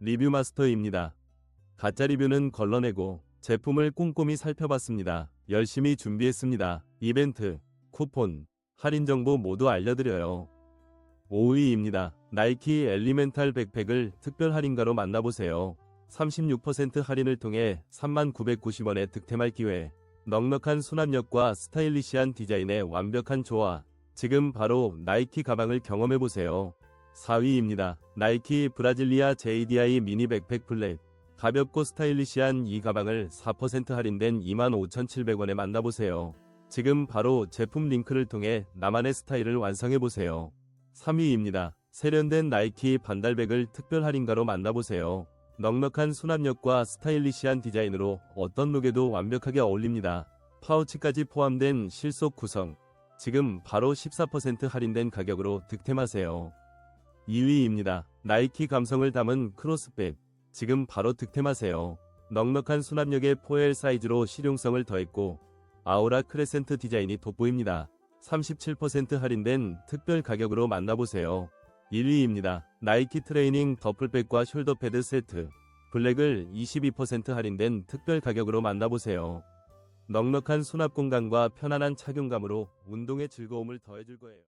리뷰 마스터입니다. 가짜 리뷰는 걸러내고 제품을 꼼꼼히 살펴봤습니다. 열심히 준비했습니다. 이벤트, 쿠폰, 할인 정보 모두 알려드려요. 5위입니다. 나이키 엘리멘탈 백팩을 특별 할인가로 만나보세요. 36% 할인을 통해 3990원에 득템할 기회. 넉넉한 수납력과 스타일리시한 디자인의 완벽한 조화. 지금 바로 나이키 가방을 경험해보세요. 4위입니다. 나이키 브라질리아 JDI 미니 백팩 플랫. 가볍고 스타일리시한 이 가방을 4% 할인된 25,700원에 만나보세요. 지금 바로 제품 링크를 통해 나만의 스타일을 완성해보세요. 3위입니다. 세련된 나이키 반달백을 특별 할인가로 만나보세요. 넉넉한 수납력과 스타일리시한 디자인으로 어떤 룩에도 완벽하게 어울립니다. 파우치까지 포함된 실속 구성. 지금 바로 14% 할인된 가격으로 득템하세요. 2위입니다. 나이키 감성을 담은 크로스백. 지금 바로 득템하세요. 넉넉한 수납력의 4L 사이즈로 실용성을 더했고 아우라 크레센트 디자인이 돋보입니다. 37% 할인된 특별 가격으로 만나보세요. 1위입니다. 나이키 트레이닝 더플백과 숄더패드 세트. 블랙을 22% 할인된 특별 가격으로 만나보세요. 넉넉한 수납 공간과 편안한 착용감으로 운동의 즐거움을 더해줄 거예요.